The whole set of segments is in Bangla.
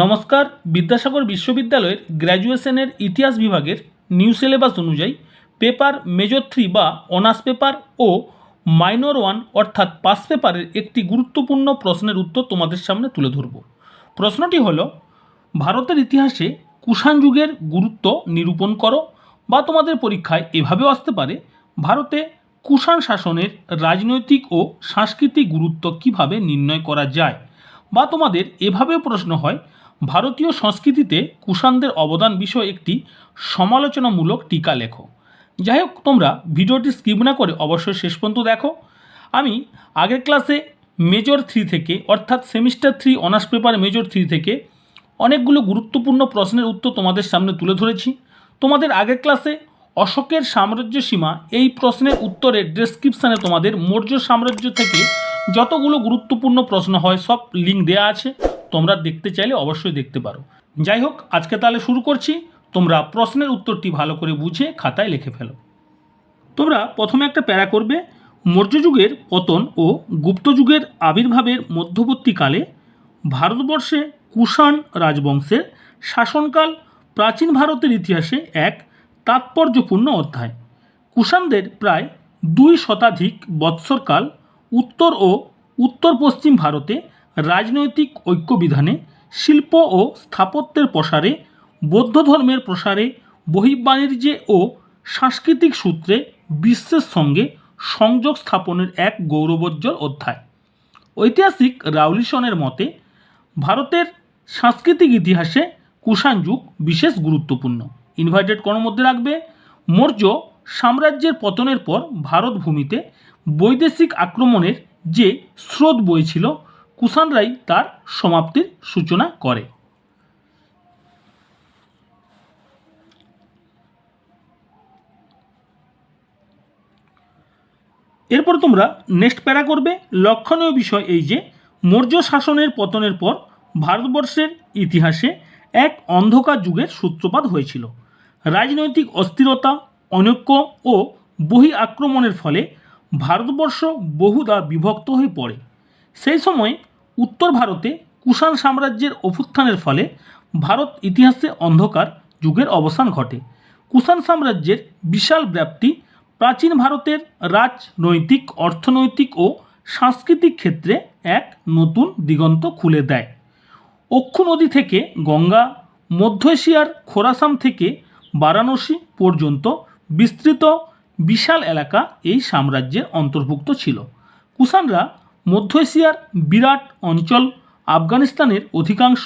নমস্কার, বিদ্যাসাগর বিশ্ববিদ্যালয়ের গ্র্যাজুয়েশনের ইতিহাস বিভাগের নিউ সিলেবাস অনুযায়ী পেপার মেজর থ্রি বা অনার্স পেপার ও মাইনর ওয়ান অর্থাৎ পাস পেপারের একটি গুরুত্বপূর্ণ প্রশ্নের উত্তর তোমাদের সামনে তুলে ধরব। প্রশ্নটি হল, ভারতের ইতিহাসে কুষাণ যুগের গুরুত্ব নিরূপণ করো বা তোমাদের পরীক্ষায় এভাবেও আসতে পারে, ভারতে কুষাণ শাসনের রাজনৈতিক ও সাংস্কৃতিক গুরুত্ব কীভাবে নির্ণয় করা যায় বা তোমাদের এভাবেও প্রশ্ন হয় ভারতীয় সংস্কৃতিতে কুষাণদের অবদান বিষয়ে একটি সমালোচনামূলক টিকা লেখো। যাই হোক তোমরা ভিডিওটি স্কিপ না করে অবশ্যই শেষ পর্যন্ত দেখো। আমি আগের ক্লাসে মেজর থ্রি থেকে, অর্থাৎ semester three honours paper major three থেকে অনেকগুলো গুরুত্বপূর্ণ প্রশ্নের উত্তর তোমাদের সামনে তুলে ধরেছি। তোমাদের আগের ক্লাসে অশোকের সাম্রাজ্য সীমা এই প্রশ্নের উত্তরের ডেসক্রিপশানে তোমাদের মৌর্য সাম্রাজ্য থেকে যতগুলো গুরুত্বপূর্ণ প্রশ্ন হয় সব লিঙ্ক দেওয়া আছে। তোমরা দেখতে চাইলে অবশ্যই দেখতে পারো। যাই হোক, আজকে তাহলে শুরু করছি। তোমরা প্রশ্নের উত্তরটি ভালো করে বুঝে খাতায় লিখে ফেলো। তোমরা প্রথমে একটা প্যারা করবে। মৌর্য যুগের পতন ও গুপ্ত যুগের আবির্ভাবের মধ্যবর্তীকালে ভারতবর্ষে কুষাণ রাজবংশের শাসনকাল প্রাচীন ভারতের ইতিহাসে এক তাৎপর্যপূর্ণ অধ্যায়। কুষাণদের প্রায় দুই শতাধিক বৎসরকাল উত্তর ও উত্তর পশ্চিম ভারতে রাজনৈতিক ঐক্য বিধানে শিল্প ও স্থাপত্যের প্রসারে, বৌদ্ধ ধর্মের প্রসারে, বহির্বাণিজ্যে ও সাংস্কৃতিক সূত্রে বিশ্বের সঙ্গে সংযোগ স্থাপনের এক গৌরবোজ্জ্বল অধ্যায়। ঐতিহাসিক রাউলিসনের মতে, ভারতের সাংস্কৃতিক ইতিহাসে কুষাণ যুগ বিশেষ গুরুত্বপূর্ণ। ইনভাইটেড কোণের মধ্যে রাখবে? মৌর্য সাম্রাজ্যের পতনের পর ভারত ভূমিতে বৈদেশিক আক্রমণের যে স্রোত বইছিল কুষাণরাই তার সমাপ্তির সূচনা করে। এরপর তোমরা নেক্সট প্যারা করবে। লক্ষণীয় বিষয় এই যে, মৌর্য শাসনের পতনের পর ভারতবর্ষের ইতিহাসে এক অন্ধকার যুগের সূত্রপাত হয়েছিল। রাজনৈতিক অস্থিরতা, অনৈক্য ও বহি আক্রমণের ফলে ভারতবর্ষ বহুদা বিভক্ত হয়ে পড়ে। সেই সময় উত্তর ভারতে কুষাণ সাম্রাজ্যের অভ্যুত্থানের ফলে ভারত ইতিহাসে অন্ধকার যুগের অবসান ঘটে। কুষাণ সাম্রাজ্যের বিশাল ব্যাপ্তি প্রাচীন ভারতের রাজনৈতিক, অর্থনৈতিক ও সাংস্কৃতিক ক্ষেত্রে এক নতুন দিগন্ত খুলে দেয়। অক্ষু নদী থেকে গঙ্গা, মধ্য এশিয়ার খোরাসাম থেকে বারাণসী পর্যন্ত বিস্তৃত বিশাল এলাকা এই সাম্রাজ্যের অন্তর্ভুক্ত ছিল। কুষাণরা মধ্য এশিয়ার বিরাট অঞ্চল আফগানিস্তানের অধিকাংশ,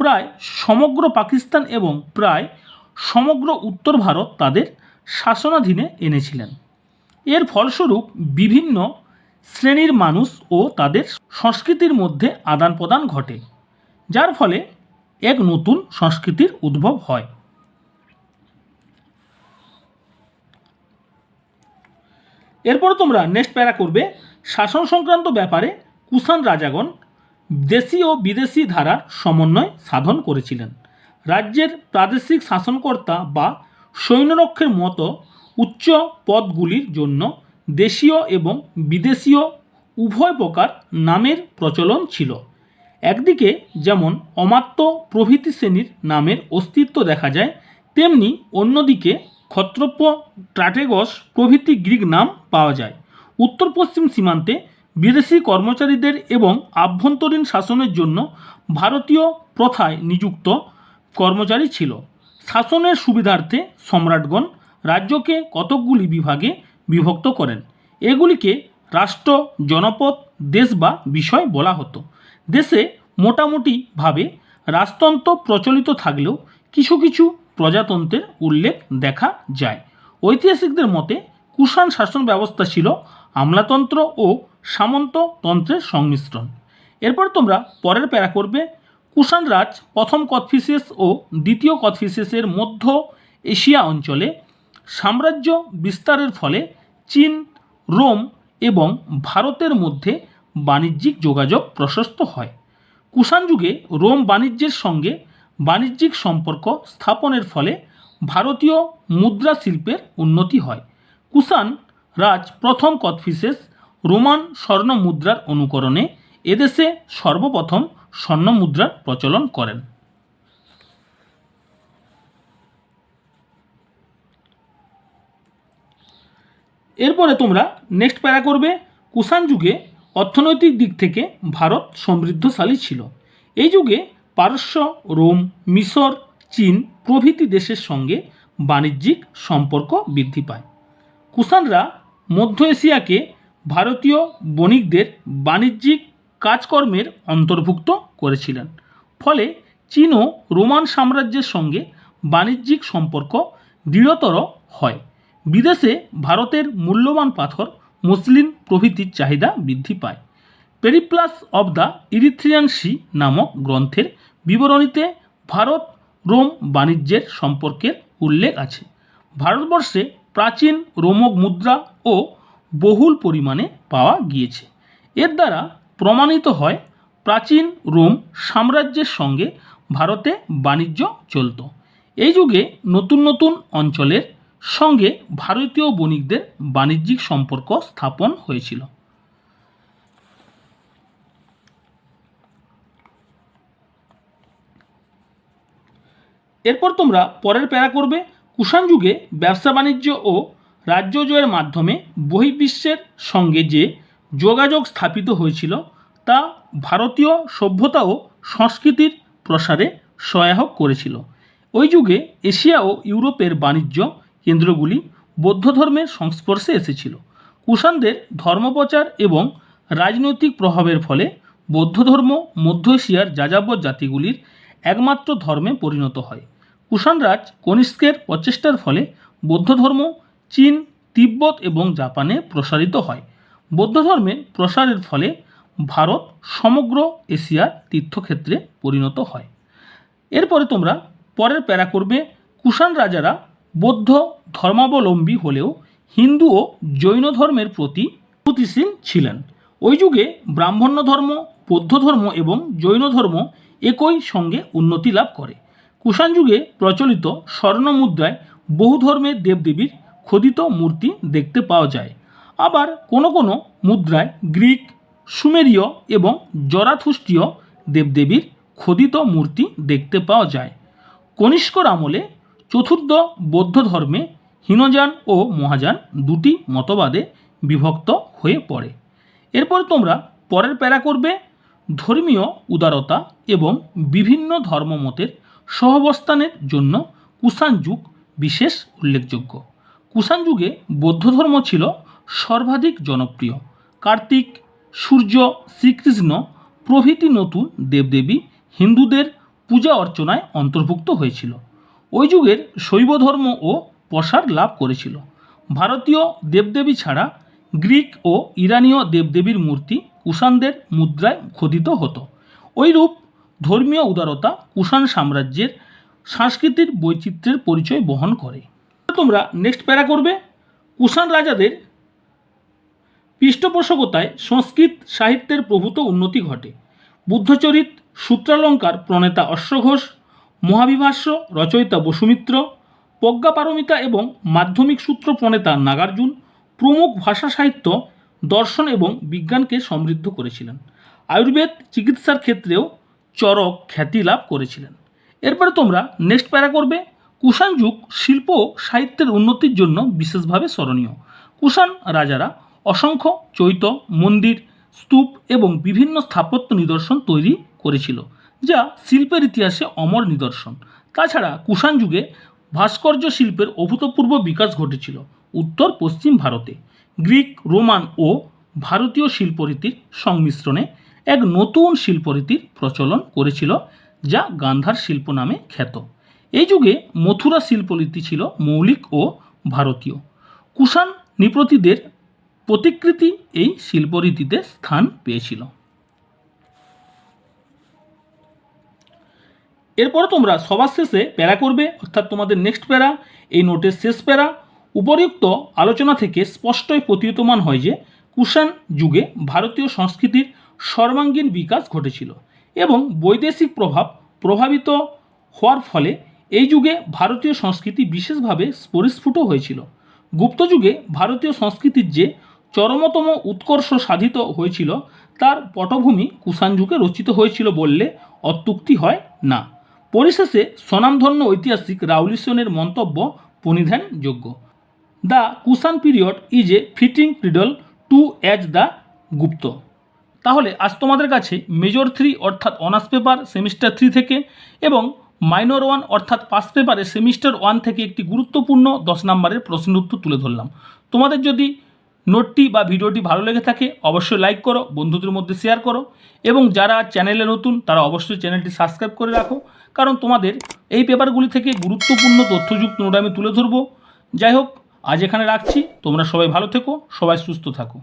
প্রায় সমগ্র পাকিস্তান এবং প্রায় সমগ্র উত্তর ভারত তাদের শাসনাধীনে এনেছিলেন। এর ফলস্বরূপ বিভিন্ন শ্রেণির মানুষ ও তাদের সংস্কৃতির মধ্যে আদান প্রদান ঘটে, যার ফলে এক নতুন সংস্কৃতির উদ্ভব হয়। এরপর তোমরা নেক্সট প্যারা করবে শাসন সংক্রান্ত ব্যাপারে কুষাণ রাজাগণ দেশি ও বিদেশি ধারার সমন্বয় সাধন করেছিলেন। রাজ্যের প্রাদেশিক শাসনকর্তা বা সৈন্যরক্ষের মতো উচ্চ পদগুলির জন্য দেশীয় এবং বিদেশীয় উভয় প্রকার নামের প্রচলন ছিল। একদিকে যেমন অমাত্য প্রভৃতি শ্রেণির নামের অস্তিত্ব দেখা যায়, তেমনি অন্যদিকে ক্ষত্রপ্য ট্রাটেগস প্রভৃতি গ্রিক নাম পাওয়া যায়। উত্তর পশ্চিম সীমান্তে বিদেশি কর্মচারীদের এবং আভ্যন্তরীণ শাসনের জন্য ভারতীয় প্রথায় নিযুক্ত কর্মচারী ছিল। শাসনের সুবিধার্থে সম্রাটগণ রাজ্যকে কতকগুলি বিভাগে বিভক্ত করেন। এগুলিকে রাষ্ট্র, জনপদ, দেশ বা বিষয় বলা হতো। দেশে মোটামুটিভাবে রাজতন্ত্র প্রচলিত থাকলেও কিছু কিছু প্রজাতন্ত্রের উল্লেখ দেখা যায়। ঐতিহাসিকদের মতে কুষাণ শাসন ব্যবস্থা ছিল আমলাতন্ত্র ও সামন্ততন্ত্রের সংমিশ্রণ। এরপর তোমরা পরের প্যারা করবে কুষাণ রাজ প্রথম কথফিসিয়াস ও দ্বিতীয় কথফিসিয়াসের মধ্য এশিয়া অঞ্চলে সাম্রাজ্য বিস্তারের ফলে চীন, রোম এবং ভারতের মধ্যে বাণিজ্যিক যোগাযোগ প্রশস্ত হয়। কুষাণ যুগে রোম বাণিজ্যের সঙ্গে বাণিজ্যিক সম্পর্ক স্থাপনের ফলে ভারতীয় মুদ্রা শিল্পের উন্নতি হয়। কুষাণ রাজ প্রথম কথফিসেস রোমান স্বর্ণ মুদ্রার অনুকরণে এদেশে সর্বপ্রথম স্বর্ণ মুদ্রার প্রচলন করেন। এরপরে তোমরা নেক্সট প্যারা করবে, কুষাণ যুগে অর্থনৈতিক দিক থেকে ভারত সমৃদ্ধশালী ছিল। এই যুগে পারস্য, রোম, মিশর, চীন প্রভৃতি দেশের সঙ্গে বাণিজ্যিক সম্পর্ক বৃদ্ধি পায়। কুষাণরা মধ্য এশিয়াকে ভারতীয় বণিকদের বাণিজ্যিক কাজকর্মের অন্তর্ভুক্ত করেছিলেন। ফলে চীন ও রোমান সাম্রাজ্যের সঙ্গে বাণিজ্যিক সম্পর্ক দৃঢ়তর হয়। বিদেশে ভারতের মূল্যবান পাথর মুসলিম প্রভৃতির চাহিদা বৃদ্ধি পায়। Periplus of the Erythraean Sea নামক গ্রন্থের বিবরণীতে ভারত রোম বাণিজ্যের সম্পর্কের উল্লেখ আছে। ভারতবর্ষে প্রাচীন রোমক মুদ্রা ও বহুল পরিমাণে পাওয়া গিয়েছে। এর দ্বারা প্রমাণিত হয়, প্রাচীন রোম সাম্রাজ্যের সঙ্গে ভারতে বাণিজ্য চলত। এই যুগে নতুন নতুন অঞ্চলের সঙ্গে ভারতীয় বণিকদের বাণিজ্যিক সম্পর্ক স্থাপন হয়েছিল। এরপর তোমরা পরের প্যারা করবে কুষাণ যুগে ব্যবসা বাণিজ্য ও রাজ্য জয়ের মাধ্যমে বহির্বিশ্বের সঙ্গে যে যোগাযোগ স্থাপিত হয়েছিল, তা ভারতীয় সভ্যতা ও সংস্কৃতির প্রসারে সহায়ক করেছিল। ওই যুগে এশিয়া ও ইউরোপের বাণিজ্য কেন্দ্রগুলি বৌদ্ধ ধর্মের সংস্পর্শে এসেছিল। কুষাণদের ধর্মপ্রচার এবং রাজনৈতিক প্রভাবের ফলে বৌদ্ধ ধর্ম মধ্য এশিয়ার যাযাবর জাতিগুলির একমাত্র ধর্মে পরিণত হয়। কুষাণরাজ কনিষ্কের প্রচেষ্টার ফলে বৌদ্ধ ধর্ম চীন, তিব্বত এবং জাপানে প্রসারিত হয়। বৌদ্ধ ধর্মের প্রসারের ফলে ভারত সমগ্র এশিয়ার তীর্থক্ষেত্রে পরিণত হয়। এরপরে তোমরা পরের প্যারা করবে কুষাণ রাজারা বৌদ্ধ ধর্মাবলম্বী হলেও হিন্দু ও জৈন ধর্মের প্রতি প্রতিশীল ছিলেন। ওই যুগে ব্রাহ্মণ্য ধর্ম, বৌদ্ধ ধর্ম এবং জৈন ধর্ম একই সঙ্গে উন্নতি লাভ করে। কুষাণ যুগে প্রচলিত স্বর্ণ মুদ্রায় বহু ধর্মের দেবদেবীর খোদিত মূর্তি দেখতে পাওয়া যায়। আবার কোনো কোনো মুদ্রায় গ্রিক, সুমেরীয় এবং জরাথুষ্টীয় দেবদেবীর খোদিত মূর্তি দেখতে পাওয়া যায়। কনিষ্কর আমলে চতুর্থ বৌদ্ধ ধর্মে হীনযান ও মহাযান দুটি মতবাদে বিভক্ত হয়ে পড়ে। এরপর তোমরা পরের প্যারা করবে ধর্মীয় উদারতা এবং বিভিন্ন ধর্মমতের সহাবস্থানের জন্য কুষাণ যুগ বিশেষ উল্লেখযোগ্য। কুষাণ যুগে বৌদ্ধ ধর্ম ছিল সর্বাধিক জনপ্রিয়। কার্তিক, সূর্য, শ্রীকৃষ্ণ প্রভৃতি নতুন দেবদেবী হিন্দুদের পূজা অর্চনায় অন্তর্ভুক্ত হয়েছিল। ওই যুগের শৈব ধর্ম ও প্রসার লাভ করেছিল। ভারতীয় দেবদেবী ছাড়া গ্রিক ও ইরানীয় দেবদেবীর মূর্তি কুষাণদের মুদ্রায় খোদিত হতো। ওইরূপ ধর্মীয় উদারতা কুষাণ সাম্রাজ্যের সাংস্কৃতিক বৈচিত্র্যের পরিচয় বহন করে। তোমরা নেক্সট প্যারা করবে। কুষাণ রাজাদের পৃষ্ঠপোষকতায় সংস্কৃত সাহিত্যের প্রভূত উন্নতি ঘটে। বুদ্ধচরিত সূত্রালঙ্কার প্রণেতা অশ্বঘোষ, মহাবিভাষ্য রচয়িতা বসুমিত্র প্রজ্ঞাপারমিতা এবং মাধ্যমিক সূত্র প্রণেতা নাগার্জুন প্রমুখ ভাষা সাহিত্য, দর্শন এবং বিজ্ঞানকে সমৃদ্ধ করেছিলেন। আয়ুর্বেদ চিকিৎসার ক্ষেত্রেও চরক খ্যাতি লাভ করেছিলেন। এরপরে তোমরা নেক্সট প্যারা করবে, কুষাণ যুগ শিল্প সাহিত্যের উন্নতির জন্য বিশেষভাবে স্মরণীয়। কুষাণ রাজারা অসংখ্য চৈত, মন্দির, স্তূপ এবং বিভিন্ন স্থাপত্য নিদর্শন তৈরি করেছিল, যা শিল্পের ইতিহাসে অমর নিদর্শন। তাছাড়া কুষাণ যুগে ভাস্কর্য শিল্পের অভূতপূর্ব বিকাশ ঘটেছিল উত্তর পশ্চিম ভারতে। গ্রিক, রোমান ও ভারতীয় শিল্পরীতির সংমিশ্রণে এক নতুন শিল্পরীতির প্রচলন করেছিল, যা গান্ধার শিল্প নামে খ্যাত। এই যুগে মথুরা শিল্পরীতি ছিল মৌলিক ও ভারতীয়। কুষাণ নৃপতিদের প্রতিকৃতি এই শিল্পরীতিতে স্থান পেয়েছিল। এরপরে তোমরা সবার শেষে প্যারা করবে, অর্থাৎ তোমাদের নেক্সট প্যারা, এই নোটের শেষ প্যারা। উপরিউক্ত আলোচনা থেকে স্পষ্টই প্রতীয়মান হয় যে কুষাণ যুগে ভারতীয় সংস্কৃতির সর্বাঙ্গীন বিকাশ ঘটেছিল এবং বৈদেশিক প্রভাব প্রভাবিত হওয়ার ফলে এই যুগে ভারতীয় সংস্কৃতি বিশেষভাবে পরিস্ফুট হয়েছিল। গুপ্ত যুগে ভারতীয় সংস্কৃতির যে চরমতম উৎকর্ষ সাধিত হয়েছিল, তার পটভূমি কুষাণ যুগে রচিত হয়েছিল বললে অত্যুক্তি হয় না। পরিশেষে স্বনামধন্য ঐতিহাসিক রাউলিসনের মন্তব্য পরিধানযোগ্য the Kushan period is a fitting prelude to as the Gupta. তাহলে আজ তোমাদের কাছে মেজর থ্রি অর্থাৎ অনার্স পেপার সেমিস্টার থ্রি থেকে এবং মাইনর ওয়ান অর্থাৎ পাস পেপারে সেমিস্টার ওয়ান থেকে একটি গুরুত্বপূর্ণ দশ নম্বরের প্রশ্ন উত্তর তুলে ধরলাম। তোমাদের যদি নোটটি বা ভিডিওটি ভালো লেগে থাকে, অবশ্যই লাইক করো, বন্ধুদের মধ্যে শেয়ার করো এবং যারা চ্যানেলে নতুন, তারা অবশ্যই চ্যানেলটি সাবস্ক্রাইব করে রাখো। কারণ তোমাদের এই পেপারগুলি থেকে গুরুত্বপূর্ণ তথ্যযুক্ত নোট আমি তুলে ধরবো। যাই হোক, আজ এখানে রাখছি। তোমরা সবাই ভালো থেকো, সবাই সুস্থ থাকো।